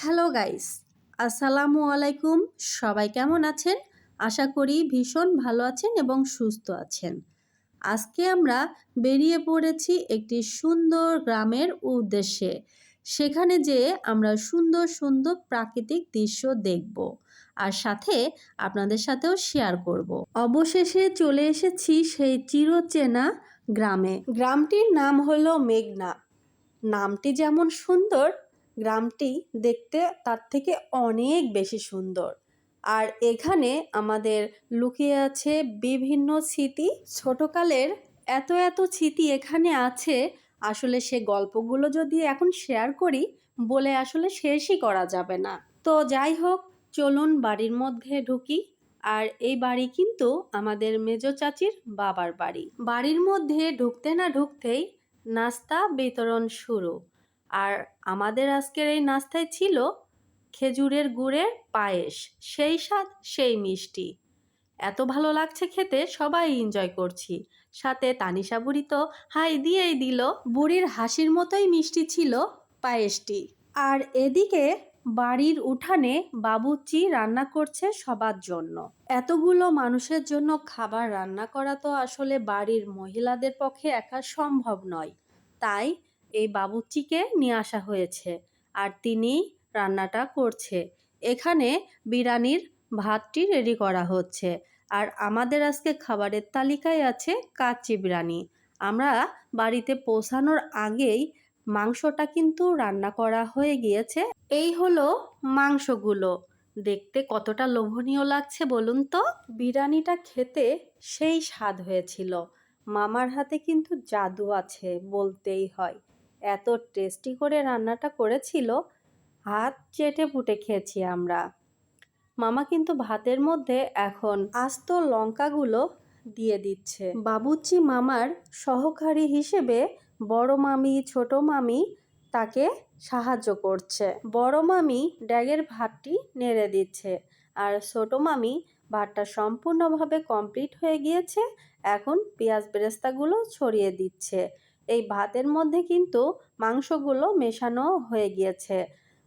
Hello guys, আসসালামু আলাইকুম। সবাই কেমন আছেন? আশা করি ভীষণ ভালো আছেন এবং সুস্থ আছেন। আজকে আমরা বেরিয়ে পড়েছি একটি সুন্দর গ্রামের উদ্দেশ্যে। সেখানে যে আমরা সুন্দর সুন্দর প্রাকৃতিক দৃশ্য দেখব আর সাথে আপনাদের সাথেও শেয়ার করব। অবশেষে চলে এসেছি সেই চিরচেনা গ্রামে। গ্রামটির নাম হলো মেঘনা। নামটি যেমন সুন্দর গ্রামটি দেখতে তার থেকে অনেক বেশি সুন্দর। আর এখানে আমাদের লুকিয়ে আছে বিভিন্ন স্মৃতি। ছোটকালের এত এত স্মৃতি এখানে আছে, আসলে সে গল্পগুলো যদি এখন শেয়ার করি, বলে আসলে শেষই করা যাবে না। তো যাই হোক, চলুন বাড়ির মধ্যে ঢুকি। আর এই বাড়ি কিন্তু আমাদের মেজ চাচির বাবার বাড়ি। বাড়ির মধ্যে ঢুকতে না ঢুকতেই নাস্তা বিতরণ শুরু। আর আমাদের আজকের এই নাস্তায় ছিল খেজুরের গুড়ের পায়েস। সেই স্বাদ, সেই মিষ্টি। এত ভালো লাগছে খেতে, সবাই এনজয় করছি। সাথে তানিশা বুড়ি তো হাই দিয়েই দিল, বুড়ির হাসির মতোই মিষ্টি ছিল পায়েসটি। আর এদিকে বাড়ির উঠানে বাবুচি রান্না করছে সবার জন্য। এতগুলো মানুষের জন্য খাবার রান্না করা তো আসলে বাড়ির মহিলাদের পক্ষে একা সম্ভব নয়। তাই এই বাবুচিকে নিয়ে আসা হয়েছে আর তিনি রান্নাটা করছে। এখানে বিরিয়ানির ভাতটি রেডি করা হচ্ছে। আর আমাদের আজকে খাবারের তালিকায় আছে কাচ্চি বিরিয়ানি। আমরা বাড়িতে পৌঁছানোর আগেই মাংসটা কিন্তু রান্না করা হয়ে গিয়েছে। এই হলো মাংসগুলো। দেখতে কতটা লোভনীয় লাগছে বলুন তো? বিরিয়ানিটা খেতে সেই স্বাদ হয়েছিল। মামার হাতে কিন্তু জাদু আছে বলতেই হয়। এত টেস্টি করে রান্নাটা করেছিল, হাত চেটে ফুটে খেয়েছি আমরা। মামা কিন্তু ভাতের মধ্যে এখন আস্ত লঙ্কাগুলো দিয়ে দিচ্ছে। বাবুচি মামার সহকারী হিসেবে বড় মামি, ছোট মামি তাকে সাহায্য করছে। বড় মামি ড্যাগের ভাতটি নেড়ে দিচ্ছে আর ছোট মামি ভাতটা সম্পূর্ণভাবে কমপ্লিট হয়ে গিয়েছে, এখন পেঁয়াজ বেরেস্তাগুলো ছড়িয়ে দিচ্ছে। এই ভাতের মধ্যে কিন্তু মাংসগুলো মেশানো হয়ে গিয়েছে।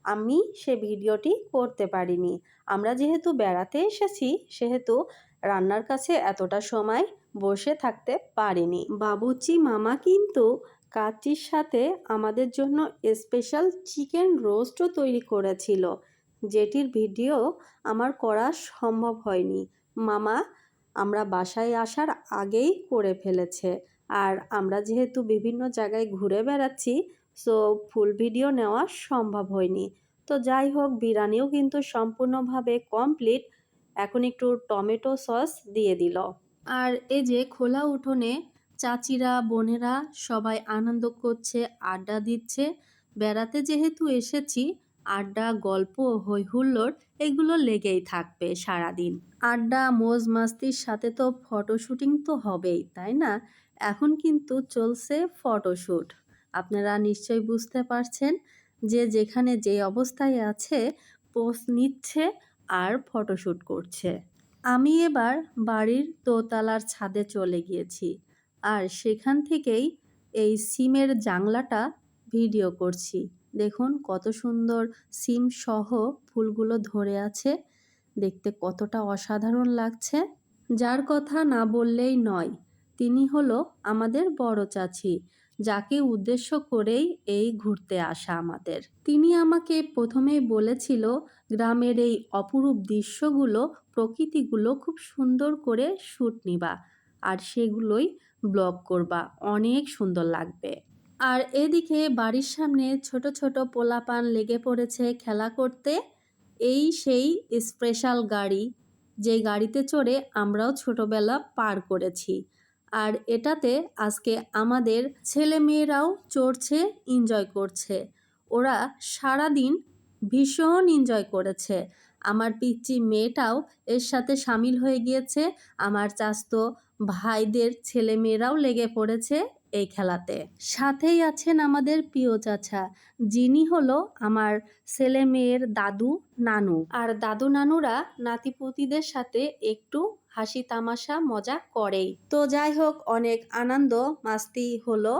আমি সে ভিডিওটি করতে পারিনি। আমরা যেহেতু বেড়াতে এসেছি, সেহেতু রান্নার কাছে এতটা সময় বসে থাকতে পারিনি। বাবুচি মামা কিন্তু কাচির সাথে আমাদের জন্য স্পেশাল চিকেন রোস্টও তৈরি করেছিল। যেটির ভিডিও আমার করা সম্ভব হয়নি। মামা আমরা বাসায় আসার আগেই করে ফেলেছে। আর আমরা যেহেতু বিভিন্ন জায়গায় ঘুরে বেড়াচ্ছি সো ফুল ভিডিও নেওয়া সম্ভব হয়নি। তো যাই হোক, বিরিয়ানিও কিন্তু সম্পূর্ণভাবে কমপ্লিট এখন একটু টমেটো সস দিয়ে দিল। আর এই যে খোলা উঠোনে চাচিরা, বোনেরা সবাই আনন্দ করছে, আড্ডা দিচ্ছে। বেড়াতে যেহেতু এসেছি, আড্ডা, গল্প হই হুল্লোড় এগুলো লেগেই থাকবে সারাদিন। আড্ডা মোজ মাস্তির সাথে তো ফটোশুটিং তো হবেই, তাই না? এখন কিন্তু চলছে ফটোশ্যুট আপনারা নিশ্চয়ই বুঝতে পারছেন যে যেখানে যে অবস্থায় আছে পোস্ট নিচ্ছে আর ফটোশ্যুট করছে। আমি এবার বাড়ির দোতলার ছাদে চলে গিয়েছি আর সেখান থেকেই এই সিমের জাংলাটা ভিডিও করছি। দেখুন কত সুন্দর সিম সহ ফুলগুলো ধরে আছে। দেখতে কতটা অসাধারণ লাগছে। যার কথা না বললেই নয়, তিনি হলো আমাদের বড় চাচি, যাকে উদ্দেশ্য করেই এই ঘুরতে আসা আমাদের। তিনি আমাকে প্রথমেই বলেছিল, গ্রামের এই অপরূপ দৃশ্যগুলো, প্রকৃতিগুলো খুব সুন্দর করে শ্যুট নিবা আর সেগুলোই ব্লগ করবা, অনেক সুন্দর লাগবে। আর এদিকে বাড়ির সামনে ছোট ছোট পোলাপান লেগে পড়েছে খেলা করতে। এই সেই স্পেশাল গাড়ি যে গাড়িতে চড়ে আমরাও ছোটবেলা পার করেছি। আর এটাতে আজকে আমাদের ছেলে মেয়েরাও চড়ছে এনজয় করছে। ওরা সারাদিন ভীষণ এনজয় করেছে। আমার পিচ্চি মেয়েটাও এর সাথে সামিল হয়ে গিয়েছে। আমার চাস্ত ভাইদের ছেলে মেয়েরাও লেগে পড়েছে। এই খেলাতে। সাথেই আছেন আমাদের প্রিয় চাচা। যিনি হলো আমার ছেলে মেয়ের দাদু নানু। আর দাদু নানুরা নাতিপুতিদের সাথে একটু হাসি তামাশা মজা করেই। তো যাই হোক, অনেক আনন্দ মাস্তি হলো।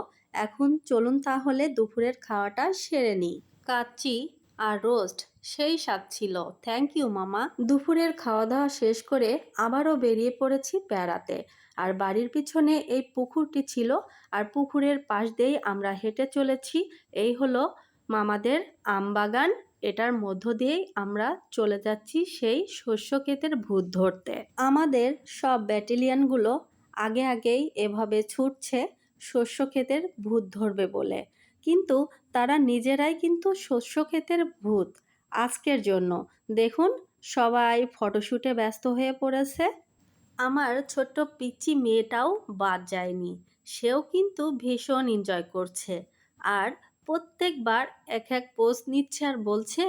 এখন চলুন তাহলে দুপুরের খাওয়াটা সেরে নিই। কাচ্চি আর রোস্ট, সেই স্বাদ ছিল। থ্যাংক ইউ, মামা। দুপুরের খাওয়া দাওয়া শেষ করে আবারও বেরিয়ে পড়েছি বেড়াতে। আর বাড়ির পিছনে এই পুকুরটি ছিল আর পুকুরের পাশ দিয়েই আমরা হেঁটে চলেছি। এই হলো মামাদের আম বাগান। এটার মধ্য দিয়েই আমরা চলে যাচ্ছি সেই শস্য ক্ষেতের ভূত ধরতে। আমাদের সব ব্যাটেলিয়ানগুলো আগে আগেই এভাবে ছুটছে শস্য ক্ষেতের ভূত ধরবে বলে। কিন্তু তারা নিজেরাই কিন্তু শস্য ক্ষেতের ভূত। আজকের জন্য দেখুন সবাই ফটোশ্যুটে ব্যস্ত হয়ে পড়েছে। আমার ছোট্ট পিচ্চি মেয়েটাও বাদ যায়নি। সেও কিন্তু ভীষণ এনজয় করছে। আর প্রত্যেকবার এক এক পোজ নিচ্ছে আর বলছে,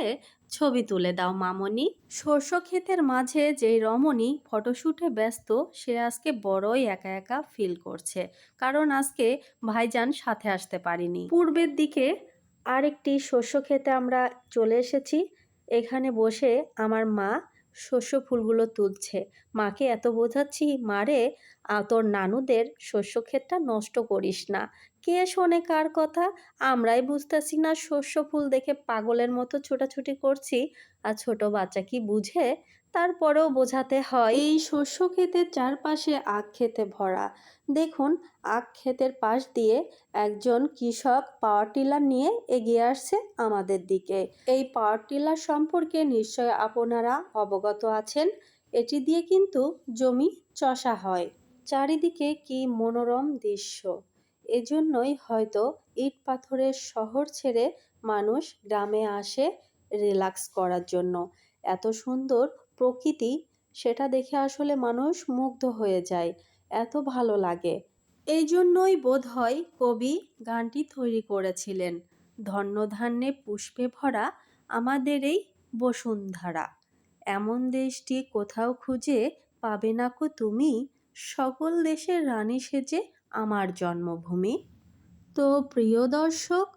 ছবি তুলে দাও মামনি। শস্য ক্ষেতের মাঝে যেই রমণী ফটোশ্যুটে ব্যস্ত, সে আজকে বড়ই একা একা ফিল করছে। কারণ আজকে ভাইজান সাথে আসতে পারিনি। পূর্বের দিকে আরেকটি শস্য ক্ষেতে আমরা চলে এসেছি। এখানে বসে আমার মা শস্য ফুলগুলো তুলছে। মাকে এত বোঝাচ্ছি মারে তোর নানুদের শস্য ক্ষেতটা নষ্ট করিস না। কে শোনে কার কথা? আমরাই বুঝতেছি না শস্য ফুল দেখে পাগলের মতো ছোটাছুটি করছি। আর ছোট বাচ্চা কি বুঝে? তারপরেও বোঝাতে হয়, এই শস্য ক্ষেতের চারপাশে আখ খেতে ভরা। দেখুন, আখ ক্ষেতের পাশ দিয়ে একজন কৃষক পাওয়ার টিলার নিয়ে এগিয়ে আসছে আমাদের দিকে। এই পাওয়ার টিলার সম্পর্কে নিশ্চয় আপনারা অবগত আছেন। এটি দিয়ে কিন্তু জমি চষা হয়। চারিদিকে কি মনোরম দৃশ্য। এজন্যই হয়তো ইট পাথরের শহর ছেড়ে মানুষ গ্রামে আসে রিল্যাক্স করার জন্য। এত সুন্দর প্রকৃতি, সেটা দেখে আসলে মানুষ মুগ্ধ হয়ে যায়। এত ভালো লাগে। এই জন্যই বোধ হয় কবি গানটি তৈরি করেছিলেন। ধন্যধান্যে পুষ্পে ভরা আমাদের এই বসুন্ধরা। এমন দেশটি কোথাও খুঁজে পাবে না কো তুমি? সকল দেশের রানী সেজে আমার জন্মভূমি। তো প্রিয় দর্শক,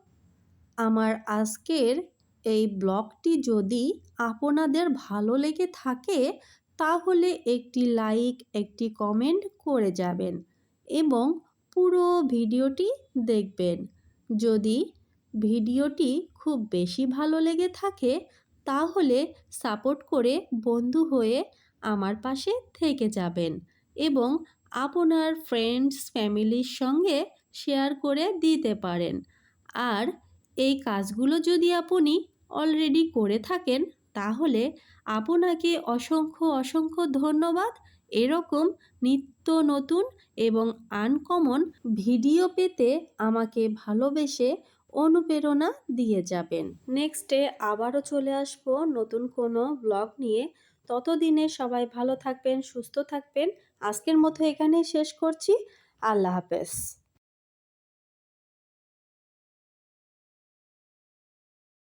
আমার আজকের এই ব্লগটি যদি আপনাদের ভালো লেগে থাকে, তাহলে একটি লাইক, একটি কমেন্ট করে যাবেন এবং পুরো ভিডিওটি দেখবেন। যদি ভিডিওটি খুব বেশি ভালো লেগে থাকে, তাহলে সাপোর্ট করে বন্ধু হয়ে আমার পাশে থেকে যাবেন এবং আপনার ফ্রেন্ডস ফ্যামিলির সঙ্গে শেয়ার করে দিতে পারেন। আর এই কাজগুলো যদি আপনি অলরেডি করে থাকেন, তাহলে আপনাকে অসংখ্য অসংখ্য ধন্যবাদ। এরকম নিত্য নতুন এবং আনকমন ভিডিও পেতে আমাকে ভালোবেসে অনুপ্রেরণা দিয়ে যাবেন। নেক্সটে আবারও চলে আসব নতুন কোনো ব্লগ নিয়ে। ততদিনে সবাই ভালো থাকবেন, সুস্থ থাকবেন। আজকের মতো এখানেই শেষ করছি। আল্লাহ হাফেজ।